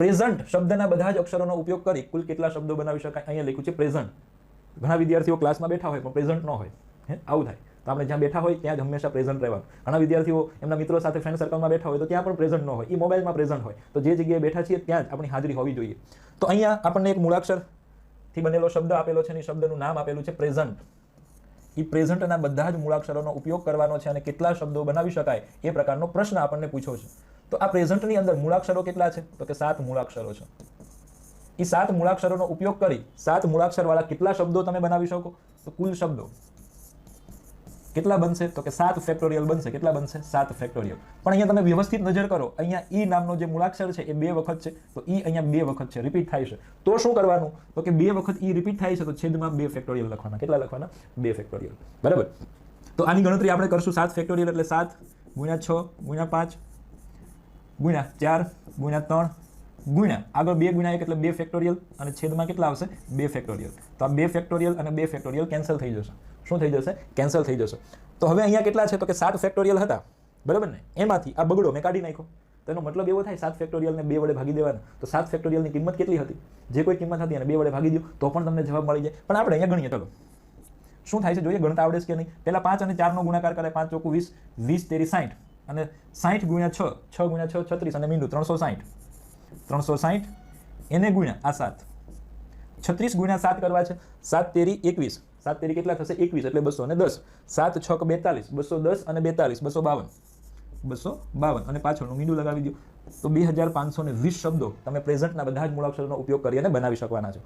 Present શબ્દના બધા જ અક્ષરોનો ઉપયોગ કરી કુલ કેટલા શબ્દો બનાવી શકાય? અહીંયા લખ્યું છે પ્રેઝન્ટ. ઘણા વિદ્યાર્થીઓ ક્લાસમાં બેઠા હોય પણ પ્રેઝન્ટ ન હોય. હે? આવું થાય. તો આપણે જ્યાં બેઠા હોય ત્યાં જ હંમેશા પ્રેઝન્ટ રહેવાનું. ઘણા વિદ્યાર્થીઓ એમના મિત્રો સાથે ફ્રેન્ડ સર્કલમાં બેઠા હોય તો ત્યાં પણ પ્રેઝન્ટ ન હોય. એ મોબાઈલમાં પ્રેઝન્ટ હોય. તો જે જગ્યાએ બેઠા છીએ ત્યાં જ આપણી હાજરી હોવી જોઈએ. તો અહીંયા આપણને એક મૂળાક્ષરથી બનેલો શબ્દ આપેલો છે એ શબ્દનું નામ આપેલું છે પ્રેઝન્ટ. એ પ્રેઝન્ટના બધા જ મૂળાક્ષરોનો ઉપયોગ કરવાનો છે અને કેટલા શબ્દો બનાવી શકાય એ પ્રકારનો પ્રશ્ન આપણને પૂછ્યો છે. તો આ પ્રેઝન્ટની અંદર મૂળાક્ષરો કેટલા છે? તો કે સાત મૂળાક્ષરો છે. એ સાત મૂળાક્ષરોનો ઉપયોગ કરી સાત મૂળાક્ષરવાળા કેટલા શબ્દો તમે બનાવી શકો? તો કુલ શબ્દો. કેટલા બનશે? તો કે સાત ફેક્ટોરિયલ બનશે. કેટલા બનશે? સાત ફેક્ટોરિયલ. પણ અહીંયા તમે વ્યવસ્થિત નજર કરો. અહીંયા ઈ નામનો જે મૂળાક્ષર છે, એ બે વખત છે. તો ઈ અહીંયા બે વખત છે. રિપીટ થાય છે. તો શું કરવાનું? તો કે બે વખત ઈ રિપીટ થાય છે, તો છેદમાં બે ફેક્ટોરિયલ લખવાના. કેટલા લખવાના? બે ફેક્ટોરિયલ. બરાબર? તો આની ગણતરી આપણે કરશું સાત ફેક્ટોરિયલ એટલે સાત ગુણ્યા છ ગુણ્યા પાંચ ગુણ્યા ચાર, ગુણ્યા ત્રણ, ગુણ્યા. આગળ બે ગુણ્યા એક એટલે બે ફેક્ટોરિયલ અને છેદમાં કેટલા આવશે? બે ફેક્ટોરિયલ તો આ બે ફેક્ટોરિયલ અને બે ફેક્ટોરિયલ કેન્સલ થઈ જશે. શું થઈ જશે? કેન્સલ થઈ જશે. તો હવે અહીંયા કેટલા છે? તો કે સાત ફેક્ટોરિયલ હતા. બરાબર ને? એમાંથી આ બગડો મેં કાઢી નાખ્યો. તેનો મતલબ એવો થાય, સાત ફેક્ટોરિયલને બે વડે ભાગી દેવાના. તો સાત ફેક્ટોરિયલની કિંમત કેટલી હતી? જે કોઈ કિંમત હતી અને બે વડે ભાગી દો, તો પણ તમને જવાબ મળી જાય. પણ આપણે અહીંયા ગણીએ, ચલો. શું થાય છે? જોઈએ, ગણતા આવડે છે કે નહીં? પહેલાં પાંચ અને ચારનો ગુણાકાર કરે પાંચ ચોખ્ખું વીસ વીસ તેરી સાઠ અને સાઠ ગુણ્યા છ છ ગુણ્યા છ, છત્રીસ અને મીંડું, ત્રણસો સાઠ ત્રણસો સાઠ એને ગુણ્યા આ સાત. છત્રીસ ગુણ્યા સાત કરવા છે. સાત તેરી એકવીસ. સાત તેરી કેટલા થશે? એકવીસ, એટલે બસો અને દસ. સાત છ બેતાલીસ. બસો દસ અને બેતાલીસ, બસો બાવન. બસો બાવન. અને પાછળનું મીંડું લગાવી દો તો બે હજાર પાંચસો વીસ શબ્દો તમે પ્રેઝન્ટના બધા જ મૂળાક્ષરોનો ઉપયોગ કરી અને બનાવી શકવાના છો.